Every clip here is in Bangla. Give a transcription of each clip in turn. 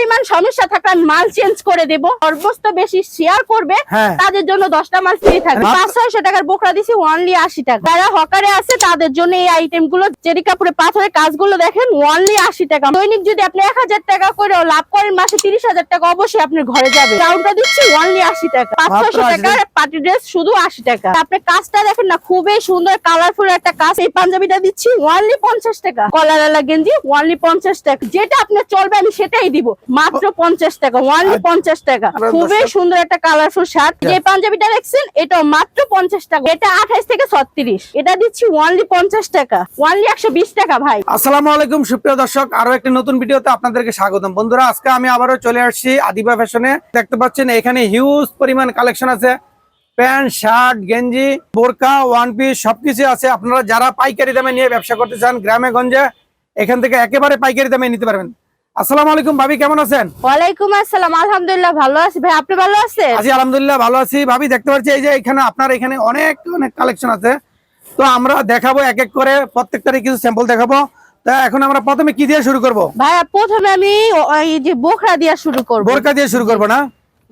পরিমাণ সমস্যা থাকলে মাল চেঞ্জ করে দেব। সর্বোচ্চ বেশি শেয়ার করবে হ্যাঁ। তাদের জন্য দশটা মাল ফ্রি থাকবে। পাঁচ ছয়শো টাকার বোকরা দিছি ওনলি আশি টাকা। যারা হকারে আছে তাদের জন্য এই আইটেমগুলো চেরি কাপড়ে পাথরের কাজগুলো দেখেন ওনলি আশি টাকা। দৈনিক যদি আপনি এক হাজার টাকা করে লাভ করেন মাসে তিরিশ হাজার টাকা অবশ্যই আপনার ঘরে যাবে। কাউন্টার দিচ্ছি ওনলি আশি টাকা। পাঁচ ছয়শো 80 টাকার পার্টি ড্রেস শুধু আশি টাকা। আপনি কাজটা দেখেন না খুবই সুন্দর কালারফুল একটা কাজ। এই পাঞ্জাবিটা দিচ্ছি ওনলি পঞ্চাশ টাকা। কলারালা গেঞ্জি ওনলি পঞ্চাশ টাকা। যেটা আপনার চলবে আমি সেটাই দিব। মাত্র পঞ্চাশ টাকা ওয়ানলি পঞ্চাশ টাকা। খুবই সুন্দর একটা কালারফুল শার্ট যে পাঞ্জাবিটা দেখছেন এটাও মাত্র পঞ্চাশ টাকা। এটা আঠাইশ থেকে ছত্রিশ। এটা দিচ্ছি ওয়ানলি পঞ্চাশ টাকা। ওনলি একশো বিশ টাকা ভাই। আসসালামু আলাইকুম সুপ্রিয় দর্শক। আরও একটি নতুন ভিডিওতে আপনাদেরকে স্বাগতম। বন্ধুরা আজকে আমি আবারও চলে আসছি আদিবা ফ্যাশনে দেখতে পাচ্ছেন এখানে হিউজ পরিমাণ কালেকশন আছে। প্যান্ট শার্ট গেঞ্জি বোরকা ওয়ান পিস সবকিছু আছে। আপনারা যারা পাইকারি দামে নিয়ে ব্যবসা করতে চান গ্রামে গঞ্জে এখান থেকে একেবারে পাইকারি দামে নিতে পারবেন। আসসালামু আলাইকুম ভাবি কেমন আছেন? ওয়ালাইকুম আসসালাম আলহামদুলিল্লাহ ভালো আছি। ভাই আপনি ভালো আছেন? আছি আলহামদুলিল্লাহ ভালো আছি। ভাবি দেখতে পাচ্ছি এই যে এখানে আপনার এখানে অনেক অনেক কালেকশন আছে। তো আমরা দেখাবো এক এক করে প্রত্যেকটারই কিছু স্যাম্পল দেখাবো। তা এখন আমরা প্রথমে কি দিয়ে শুরু করব? ভাইয়া প্রথমে আমি এই যে বোখরা দিয়া শুরু করব। বোরকা দিয়ে শুরু করব না?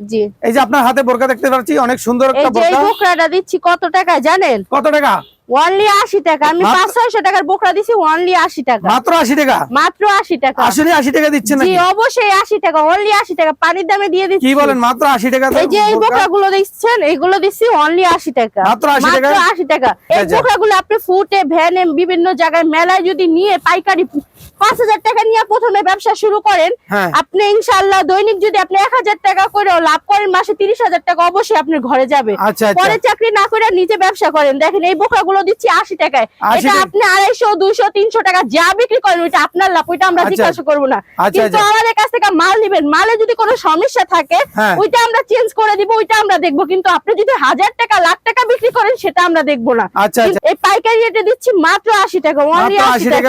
জি। এই যে আপনার হাতে বোরকা দেখতে পাচ্ছি অনেক সুন্দর একটা এই বোরকা। দিচ্ছি কত টাকা জানেন? কত টাকা? টাকা। আমি টাকার বোকরা অনলি টাকা। মাত্র আশি টাকা? মাত্র আশি টাকা। আসলে আশি টাকা দিচ্ছেন জি অবশ্যই আশি টাকা অনলি আশি টাকা। পানির দামে দিয়ে দিচ্ছি। কি বলেন মাত্র আশি টাকা এই যে এই অনলি আশি টাকা। মাত্র 80 টাকা? আশি টাকা। এই আপনি ফুটে ভ্যানে বিভিন্ন জায়গায় মেলায় যদি নিয়ে পাইকারি পাঁচ হাজার টাকা নিয়ে প্রথমে ব্যবসা শুরু করেন। হ্যাঁ। আপনি ইনশাল্লাহ দৈনিক যদি আপনি এক হাজার টাকা করে লাভ করেন মাসে তিরিশ হাজার টাকা অবশ্যই আপনার ঘরে যাবে। আচ্ছা, আচ্ছা। পরে চাকরি না করে নিজে ব্যবসা করেন। দেখেন এই বোকরা গুলো দিচ্ছি আশি টাকায়। এটা আপনি আড়াইশো দুইশো তিনশো টাকা যা বিক্রি করেন ওইটা আপনার লাভ ওইটা আমরা আচ্ছা। জিজ্ঞাসা করব না। কিন্তু। আমাদের কাছ থেকে মাল নিবেন। মালে যদি কোনো সমস্যা থাকে হ্যাঁ। ওইটা আমরা চেঞ্জ করে দিব ওইটা আমরা দেখব। কিন্তু আপনি যদি হাজার টাকা লাখ টাকা বিক্রি করেন সেটা আমরা দেখব না। এই পাইকারি রেটে দিচ্ছি মাত্র আশি টাকা আশি টাকা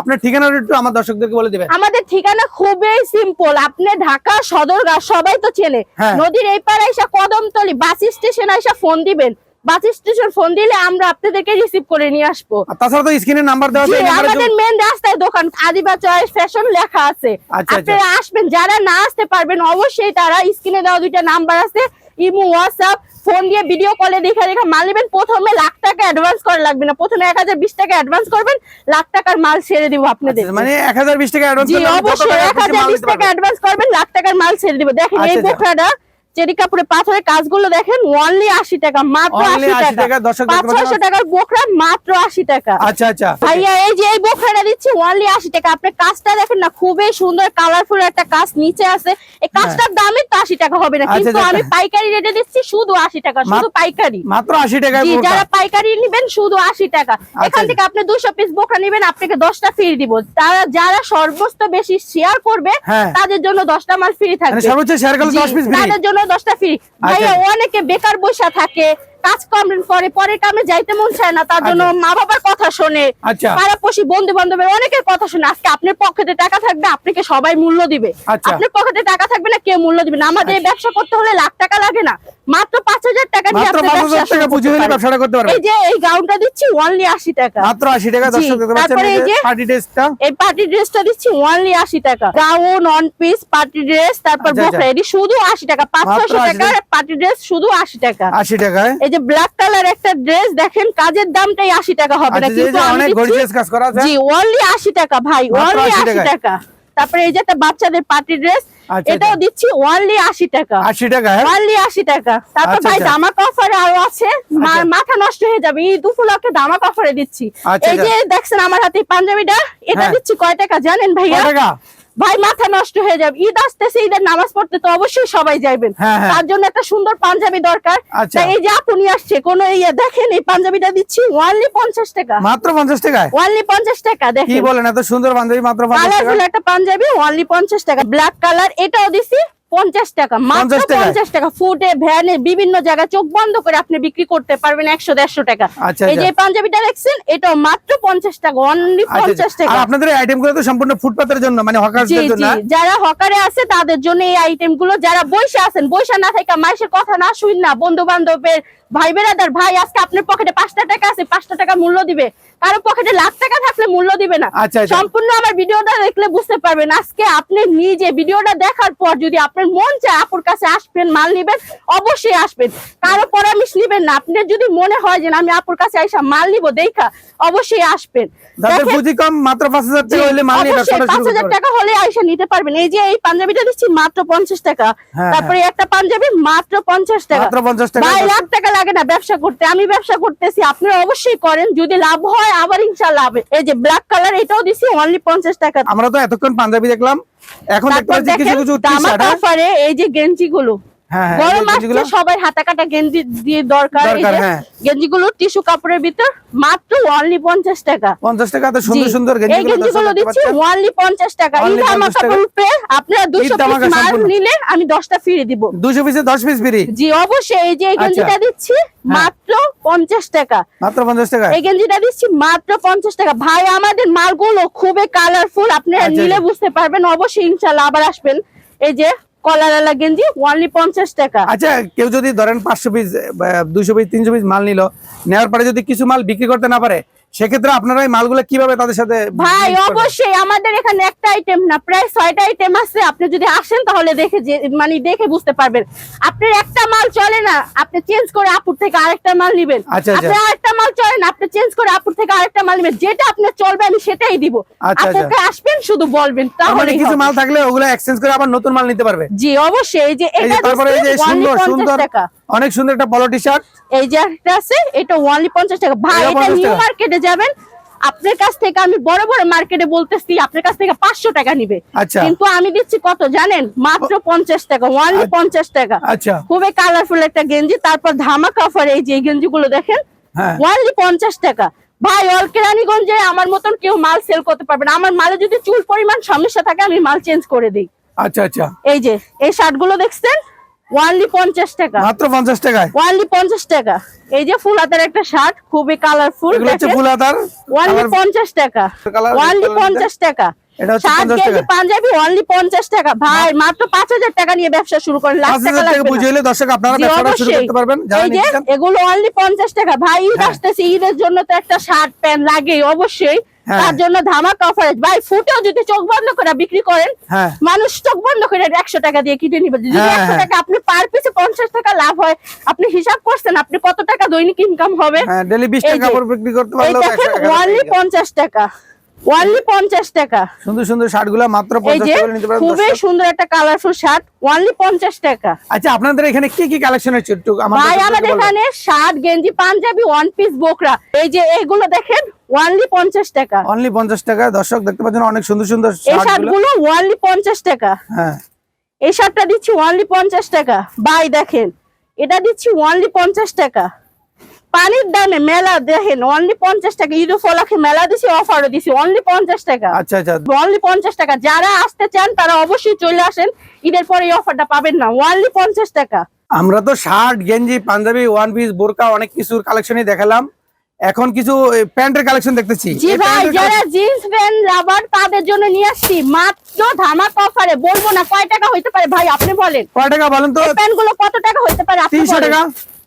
আপনার ঠিকানাটা একটু আমার দর্শকদেরকে বলে দিবেন। আমাদের ঠিকানা খুবই সিম্পল আপনি ঢাকা সদরঘাট সবাই তো চেনে। হ্যাঁ। নদীর এই পারে এসে কদমতলি বাস স্টেশন এসে ফোন দিবেন। বাস স্টেশন ফোন দিলে আমরা আপনাদেরকে রিসিভ করে নিয়ে আসব। তাছাড়া তো স্ক্রিনে নাম্বার দেওয়া আছে আমাদের মেন রাস্তায় দোকান আদিবা চয়েস ফ্যাশন লেখা আছে। আচ্ছা, আপনারা আসবেন যারা না আসতে পারবেন অবশ্যই তারা স্ক্রিনে দেওয়া দুইটা নাম্বার আছে। ইমো হোয়াটসঅ্যাপ ফোন দিয়ে ভিডিও কলে দেখে দেখে মাল নেবেন প্রথমে লাখ টাকা অ্যাডভান্স করা লাগবে না। প্রথমে এক হাজার বিশ টাকা অ্যাডভান্স করবেন লাখ টাকার মাল ছেড়ে দিব আপনাদের। আচ্ছা, মানে এক হাজার বিশ টাকা অ্যাডভান্স অবশ্যই এক হাজার বিশ টাকা অ্যাডভান্স করবেন লাখ টাকার মাল ছেড়ে দিব। দেখেন এই আচ্ছা, আচ্ছা। বোখরাটা চেরি কাপড়ে পাথরের কাজগুলো দেখেন ওনলি আশি টাকা মাত্র Only আশি টাকা, টাকা দর্শক পাঁচ দেখতে পাচ্ছেন? ছয়শো টাকার বোখরা মাত্র আশি টাকা। আচ্ছা আচ্ছা। ভাইয়া এই যে এই বোখারা দিচ্ছি ওনলি আশি টাকা। আপনি কাজটা দেখেন না খুবই সুন্দর কালারফুল একটা কাজ নিচে আছে। এই কাজটার দামই তো আশি টাকা হবে না। হ্যাঁ। আচ্ছা, কিন্তু আচ্ছা। আমি পাইকারি রেটে দিচ্ছি শুধু আশি টাকা শুধু পাইকারি। মাত্র আশি টাকা যারা পাইকারি নিবেন শুধু আশি টাকা। এখান আচ্ছা। থেকে আপনি দুশো পিস বোখরা নিবেন আপনাকে দশটা ফ্রি দিব। তারা যারা সর্বোচ্চ বেশি শেয়ার করবে হ্যাঁ। তাদের জন্য দশটা মাল ফ্রি মানে থাকবে। সর্বোচ্চ শেয়ার করলে দশ পিস তাদের জন্য দশটা ফ্রি ভাইয়া অনেকে বেকার বসে থাকে কাজ কম করে পরে কামে যাইতে মন চায় না তার জন্য মা বাবার কথা শোনে। আচ্ছা। পাড়াপড়শি বন্ধু বান্ধবের অনেকের কথা শুনে। আজকে আপনার পকেটে টাকা থাকবে আপনাকে সবাই মূল্য দিবে। আচ্ছা। আপনার পকেটে টাকা থাকবে না কেউ মূল্য দিবে না। আমাদের ব্যবসা করতে হলে লাখ টাকা লাগে না। মাত্র পাঁচ হাজার টাকা দিয়ে টাকা করতে পারেন। ব্যবসাটা করতে পারবেন। এই যে এই গাউনটা দিচ্ছি অনলি আশি টাকা। মাত্র আশি টাকা তারপরে এই যে- পার্টি টেস্টটা এই পার্টি ড্রেসটা দিচ্ছি অনলি আশি টাকা। Gown one piece party dress তারপর আচ্ছা, আচ্ছা। এটি শুধু আশি টাকা। পাঁচ মাত্র ছশো 80 পার্টি ড্রেস শুধু আশি টাকা। আশি এই যে ব্ল্যাক কালার একটা ড্রেস দেখেন কাজের দামটাই আশি টাকা হবে না আচ্ছা কিন্তু অনেক গর্জিয়াস কাজ করা আছে? জি অনলি আশি টাকা ভাই অনলি আশি টাকা। তারপরে এই যে একটা বাচ্চাদের পার্টি ড্রেস আচ্ছা, এটাও আচ্ছা। দিচ্ছি অনলি আশি টাকা। আশি টাকায় অনলি আশি টাকা। তারপর আচ্ছা, ভাই আচ্ছা। জামা কাপড় আরও আছে। আচ্ছা। মাথা নষ্ট হয়ে যাবে। এই দুপুলকে জামা কাপড়ে দিচ্ছি। আচ্ছা, এই যে দেখছেন আমার হাতে পাঞ্জাবিটা এটা হ্যাঁ। দিচ্ছি কয় টাকা জানেন ভাইয়া? টাকা? ভাই মাথা নষ্ট হয়ে যাবে। ঈদ আসতেছে ঈদের নামাজ পড়তে তো অবশ্যই সবাই যাইবেন। হ্যাঁ, হ্যাঁ। তার জন্য একটা সুন্দর পাঞ্জাবি দরকার। আচ্ছা। এই যে আপনি আসছে কোন ইয়ে দেখেন এই পাঞ্জাবিটা দিচ্ছি ওয়ানলি পঞ্চাশ টাকা। মাত্র পঞ্চাশ টাকা ওয়ানলি পঞ্চাশ টাকা কি দেখেন বলেন এত সুন্দর পাঞ্জাবি মাত্র কালারফুল একটা পাঞ্জাবি ওয়ানলি পঞ্চাশ টাকা। ব্ল্যাক কালার এটাও দিছি। পঞ্চাশ টাকা মাত্র পঞ্চাশ টাকা ফুটে ভ্যানে বিভিন্ন জায়গায় চোখ বন্ধ করে আপনি বিক্রি করতে পারবেন একশো দেড়শো টাকা আচ্ছা, এই যে আচ্ছা। পাঞ্জাবিটা দেখছেন এটাও মাত্র পঞ্চাশ টাকা অনলি আচ্ছা, পঞ্চাশ আচ্ছা। টাকা আপনাদের আইটেমগুলো তো সম্পূর্ণ ফুটপাতের জন্য মানে হকারদের জন্য? যারা হকারে আছে তাদের জন্য এই আইটেমগুলো যারা বসে আছেন বসে না থাকা মাইসের কথা না শুন না বন্ধু বান্ধবের ভাই বেড়াদার ভাই আজকে আপনার পকেটে পাঁচটা টাকা আছে পাঁচটা টাকা মূল্য দিবে কারও পকেটে লাখ টাকা থাকলে মূল্য দিবে না। আচ্ছা, আচ্ছা। সম্পূর্ণ আমার ভিডিওটা দেখলে বুঝতে পারবেন। আজকে আপনি নিজে ভিডিওটা দেখার পর যদি আপনার মন চায় আপুর কাছে আসবেন মাল নিবেন অবশ্যই আসবেন। কারও পরামর্শ নিবেন না। আপনার যদি মনে হয় যে আমি আপুর কাছে আইসা মাল নিব দেখা অবশ্যই আসবেন। কম মাত্র পাঁচ হাজার টাকা হলে মাল নিয়ে অবশ্যই ব্যবসাটা পাঁচ শুরু করতে হাজার। পারবে। টাকা হলে আইসা নিতে পারবেন। এই যে এই পাঞ্জাবিটা দিচ্ছি মাত্র পঞ্চাশ টাকা। হ্যাঁ, তারপরে একটা পাঞ্জাবি মাত্র পঞ্চাশ টাকা। মাত্র 50 টাকা। ভাই লাখ টাকা লাগে না ব্যবসা করতে। আমি ব্যবসা করতেছি আপনারা অবশ্যই করেন। যদি লাভ হয় আবার ইনশাল্লাহ হবে। এই যে ব্ল্যাক কালার এটাও দিছি অনলি পঞ্চাশ টাকা। আমরা তো এতক্ষণ পাঞ্জাবি দেখলাম। এখন দেখতে পাচ্ছি কিছু কিছু টি-শার্ট? এই যে গেঞ্জি গুলো গরম গেঞ্জিগুলো? আসছে সবাই হাতা কাটা গেঞ্জি দিয়ে দরকার হ্যাঁ। গেঞ্জিগুলো টিস্যু কাপড়ের ভিতর মাত্র অনলি পঞ্চাশ টাকা পঞ্চাশ টাকা তো সুন্দর সুন্দর এই গেঞ্জিগুলো গেঞ্জিগুলো দর্শক দেখতে দিচ্ছি পাচ্ছেন। পঞ্চাশ টাকা ঈদ 50 আমাকে টাকা। আপনারা দুশো পিস মাল নিলে আমি দশটা ফিরে দিব দুশো পিসে দশ পিস বিড়ি জি অবশ্যই এই যে এই আচ্ছা। গেঞ্জিটা দিচ্ছি মাত্র পঞ্চাশ টাকা মাত্র পঞ্চাশ টাকা এই গেঞ্জিটা দিচ্ছি মাত্র পঞ্চাশ টাকা ভাই আমাদের মালগুলো খুবই কালারফুল আপনারা আচ্ছা, নিলে আচ্ছা। বুঝতে পারবেন অবশ্যই ইনশাল্লাহ আবার আসবেন এই যে কলারালা গেঞ্জি ওয়ানলি পঞ্চাশ টাকা। আচ্ছা কেউ যদি ধরেন পাঁচশো পিস দুশো পিস তিনশো পিস মাল নিল, নেওয়ার পরে যদি কিছু মাল বিক্রি করতে না পারে সেক্ষেত্রে আপনারা এই মালগুলো কীভাবে তাদের সাথে ভাই অবশ্যই আমাদের এখানে একটা আইটেম না প্রায় ছয়টা আইটেম আছে। আপনি যদি আসেন তাহলে দেখে যে মানে দেখে বুঝতে পারবেন। আপনার একটা মাল চলে না আপনি চেঞ্জ করে আপুর থেকে আরেকটা মাল নিবেন। আচ্ছা, আচ্ছা। আরেকটা মাল চলে না আপনি চেঞ্জ করে আপুর থেকে আরেকটা মাল নিবেন। যেটা আপনার চলবে আমি সেটাই দিব। আচ্ছা, আপুকে আসবেন শুধু বলবেন মানে তাহলে কিছু মাল থাকলে ওগুলো এক্সচেঞ্জ করে আবার নতুন মাল নিতে পারবে? জি অবশ্যই। এই যে এটা তারপরে এই যে সুন্দর সুন্দর টাকা। অনেক সুন্দর একটা পলো টি শার্ট এই যে একটা আছে এটা ওনলি পঞ্চাশ টাকা। ভাই এটা 50 নিউ মার্কেটে যাবেন আপনার কাছ থেকে আমি বড় বড় মার্কেটে বলতেছি আপনার কাছ থেকে পাঁচশো টাকা নিবে। আচ্ছা। কিন্তু আমি দিচ্ছি কত জানেন? মাত্র পঞ্চাশ টাকা ওনলি পঞ্চাশ টাকা। আচ্ছা। খুবই কালারফুল একটা গেঞ্জি তারপর ধামাকা অফার এই যে গেঞ্জি গুলো দেখেন হ্যাঁ। ওনলি পঞ্চাশ টাকা। ভাই অল কেরানীগঞ্জে আমার মতন কেউ মাল সেল করতে পারবে না। আমার মালে যদি চুল পরিমাণ সমস্যা থাকে আমি মাল চেঞ্জ করে দিই। আচ্ছা আচ্ছা। এই যে এই শার্টগুলো দেখছেন? ওনলি পঞ্চাশ টাকা। মাত্র পঞ্চাশ টাকায়? ওনলি পঞ্চাশ টাকা। এই যে ফুল হাতের একটা শার্ট খুবই কালারফুল হচ্ছে ফুল হাতার আবার পঞ্চাশ টাকা। এটা হচ্ছে শার্ট 50 টাকা। পাঞ্জাবি টাকা। ভাই মাত্র পাঁচ হাজার টাকা নিয়ে ব্যবসা শুরু করেন। লাখ টাকা লাগবে বুঝে দর্শক আপনারা জি, শুরু করতে পারবেন। এই যে এগুলো অনলি পঞ্চাশ টাকা। ভাই ঈদ হ্যাঁ। আসতেছে ঈদের জন্য তো একটা শার্ট প্যান্ট লাগে অবশ্যই। তার জন্য ধামাক অফার ভাই ফুটেও যদি চোখ বন্ধ করে বিক্রি করেন হ্যাঁ। মানুষ চোখ বন্ধ করে একশো টাকা দিয়ে কিনে নিবে। যদি হ্যাঁ, একশো হ্যাঁ। টাকা আপনি পার পিছে পঞ্চাশ টাকা লাভ হয় আপনি হিসাব করছেন আপনি কত টাকা দৈনিক ইনকাম হবে? হ্যাঁ ডেলি বিশ টাকা বিক্রি করতে পারলে। পঞ্চাশ টাকা। অনলি পঞ্চাশ টাকা। সুন্দর সুন্দর শার্টগুলা মাত্র এই পঞ্চাশ যে টাকা নিতে পারেন খুবই সুন্দর একটা কালারফুল শার্ট অনলি পঞ্চাশ টাকা। আচ্ছা আপনাদের এখানে কি কি কালেকশন আছে একটু ভাই আমাদের আমাদের এখানে শার্ট গেঞ্জি পাঞ্জাবি ওয়ান পিস বোকরা এই যে এইগুলো দেখেন ওয়ানলি পঞ্চাশ টাকা। অনলি পঞ্চাশ টাকা। দর্শক দেখতে পাচ্ছেন অনেক সুন্দর সুন্দর এই শার্ট শার্টগুলো গুলো ওয়ানলি পঞ্চাশ টাকা। হ্যাঁ। এই শার্টটা দিচ্ছি ওয়ানলি পঞ্চাশ টাকা। ভাই দেখেন এটা দিচ্ছি ওয়ানলি পঞ্চাশ টাকা। পানির দামে মেলা দেখেন অনলি পঞ্চাশ টাকা। ঈদ ফলাকে মেলা দিছি অফারও দিছি অনলি পঞ্চাশ টাকা। আচ্ছা আচ্ছা। অনলি পঞ্চাশ টাকা। যারা আসতে চান তারা অবশ্যই চলে আসেন। ঈদের পরে এই অফারটা পাবেন না। ওনলি পঞ্চাশ টাকা। আমরা তো শার্ট গেঞ্জি পাঞ্জাবি ওয়ান পিস বোরকা অনেক কিছুর কালেকশনই দেখালাম। এখন কিছু প্যান্টের কালেকশন দেখতেছি। জি ভাই যারা জিন্স প্যান্ট রাবার তাদের জন্য নিয়ে আসছি মাত্র ধামাক অফারে বলব না কয় টাকা হইতে পারে? ভাই আপনি বলেন। কয় টাকা বলেন তো? প্যান্টগুলো কত টাকা হইতে পারে? আপনি তিনশো বলেন। টাকা।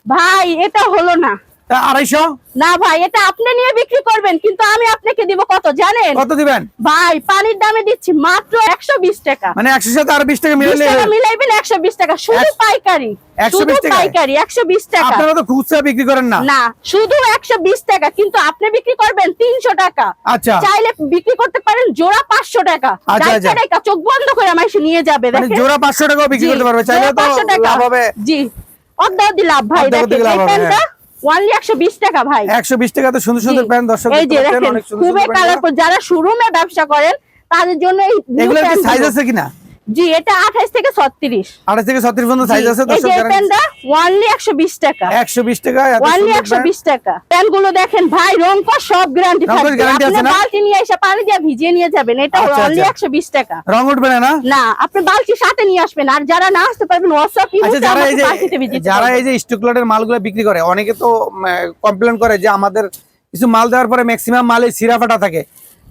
ভাই এটা হলো না। আড়াইশো? না ভাই এটা আপনি নিয়ে বিক্রি করবেন কিন্তু আমি আপনাকে দিব কত জানেন? কত দিবেন? ভাই পানির দামে দিচ্ছি মাত্র একশো বিশ টাকা। মানে একশো সাথে আর বিশ টাকা মিলাইলে মিলাইবেন একশো বিশ টাকা। শুধু পাইকারি শুধু পাইকারি একশো বিশ টাকা। আপনারা তো খুচরা বিক্রি করেন না। না শুধু একশো বিশ টাকা কিন্তু আপনি বিক্রি করবেন তিনশো টাকা। আচ্ছা। চাইলে বিক্রি করতে পারেন জোড়া পাঁচশো টাকা। আচ্ছা, আচ্ছা। টাকা চোখ বন্ধ করে আমার নিয়ে যাবে মানে জোড়া পাঁচশো টাকাও বিক্রি করতে পারবে চাইলে তো 500 টাকা। লাভ হবে। জি অর্ধি লাভ ভাই দেখেন একশো বিশ টাকা ভাই। একশো বিশ টাকাতে সুন্দর সুন্দর প্যান্ট দর্শক এই যে দেখেন সুন্দর খুবই কালারফুল যারা শোরুমে ব্যবসা করেন তাদের জন্য এই কি সাইজ আছে কিনা? জি এটা আঠাইশ থেকে ছত্রিশ। আড়াই থেকে ছত্রিশ পর্যন্ত সাইজ আছে দর্শক এই প্যান্টটা একশো বিশ টাকা। একশো বিশ টাকা প্যান্ট। বিশ টাকা। প্যান্টগুলো দেখেন ভাই রং কর সব গ্যারান্টি থাকবে। আছে না? বালতি নিয়ে এসে পানি দিয়ে ভিজিয়ে নিয়ে যাবেন এটা আচ্ছা, অনলি আচ্ছা। একশো বিশ টাকা। রং উঠবে না না? আপনি বালতি সাথে নিয়ে আসবেন আর যারা না আসতে পারবেন হোয়াটসঅ্যাপ আচ্ছা যারা এই যে যারা এই যে স্টুকলটের মালগুলো বিক্রি করে অনেকে তো কমপ্লেন করে যে আমাদের কিছু মাল দেওয়ার পরে ম্যাক্সিমাম মালে সিরা ফাটা থাকে।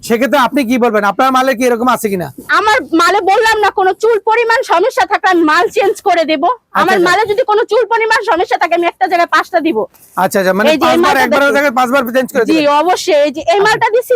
সেক্ষেত্রে আপনি কি বলবেন? আপনার মালে কি এরকম আছে কিনা? আমার মালে বললাম না কোনো চুল পরিমাণ সমস্যা থাকলে আমি মাল চেঞ্জ করে দেব। আমার আচ্ছা। মালে যদি কোনো চুল পরিমাণ সমস্যা থাকে আমি একটা জায়গায় পাঁচটা দিব। আচ্ছা আচ্ছা মানে পাঁচবার মালটা একবারের জায়গায় পাঁচবার চেঞ্জ করে জি অবশ্যই। এই যে এই মালটা দিছি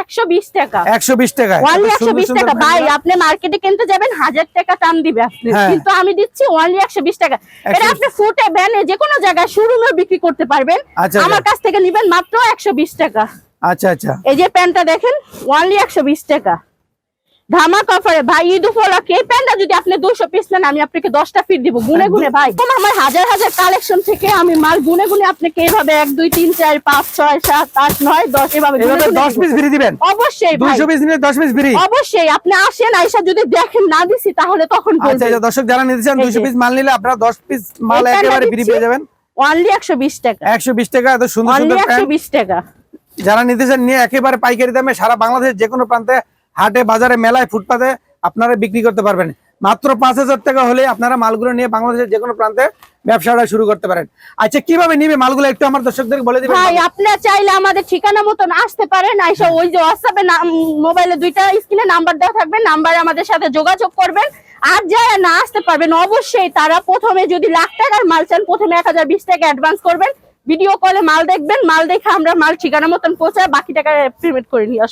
একশো বিশ টাকা। একশো বিশ টাকায়। ওয়ানলি একশো বিশ টাকা। ভাই আপনি মার্কেটে কিনতে যাবেন হাজার টাকা টান দিবে আপনি। হ্যাঁ। কিন্তু আমি দিচ্ছি একশো বিশ টাকা। এটা আপনি ফুটে ভ্যানে যে কোনো জায়গায় শোরুমে বিক্রি করতে পারবেন। আচ্ছা, আমার আচ্ছা। কাছ থেকে নিবেন মাত্র একশো বিশ টাকা। আচ্ছা আচ্ছা। এই যে প্যান্টটা দেখেন ওয়ানলি একশো টাকা। ধামাক অফারে ভাই ঈদ উপলক্ষে এই প্যান্টটা যদি আপনি দুশো পিস নেন আমি আপনাকে দশটা ফিট দিব। গুনে গুনে ভাই। আমার হাজার হাজার কালেকশন থেকে আমি মাল গুনে গুনে আপনাকে এইভাবে এক দুই তিন চার পাঁচ ছয় সাত আট নয় দশ এভাবে দশ পিস ফ্রি দিবেন? অবশ্যই ভাই। পিস নিলে দশ পিস ফ্রি অবশ্যই আপনি আসেন আইসা যদি দেখেন না দিছি তাহলে তখন আচ্ছা দর্শক যারা নিতে চান এই পিস মাল নিলে আপনারা দশ পিস মাল একেবারে ফ্রি পেয়ে যাবেন। অনলি একশো বিশ টাকা। একশো বিশ টাকা এত সুন্দর অনলি সুন্দর একশো বিশ টাকা। যারা নিতে চান নিয়ে একেবারে পাইকারি দামে সারা বাংলাদেশের যে কোনো প্রান্তে হাটে বাজারে মেলায় ফুটপাতে আপনারা বিক্রি করতে পারবেন। মাত্র পাঁচ হাজার টাকা হলে আপনারা মালগুলো নিয়ে বাংলাদেশের যে কোনো প্রান্তে ব্যবসাটা শুরু করতে পারেন। আচ্ছা কীভাবে নিবে মালগুলো একটু আমার দর্শকদের বলে দিবেন? ভাই আপনার চাইলে আমাদের ঠিকানা মতন আসতে পারেন। আইসা ওই যে হোয়াটসঅ্যাপে মোবাইলে দুইটা স্ক্রিনে নাম্বার দেওয়া থাকবে নাম্বারে আমাদের সাথে যোগাযোগ করবেন। আর যারা না আসতে পারবেন অবশ্যই তারা প্রথমে যদি লাখ টাকার মাল চান প্রথমে এক হাজার বিশ টাকা অ্যাডভান্স করবেন। ভিডিও কলে মাল দেখবেন, মাল দেখে আমরা মাল ঠিকানা মতন পৌঁছায় বাকি টাকা পেমেন্ট করে নিয়ে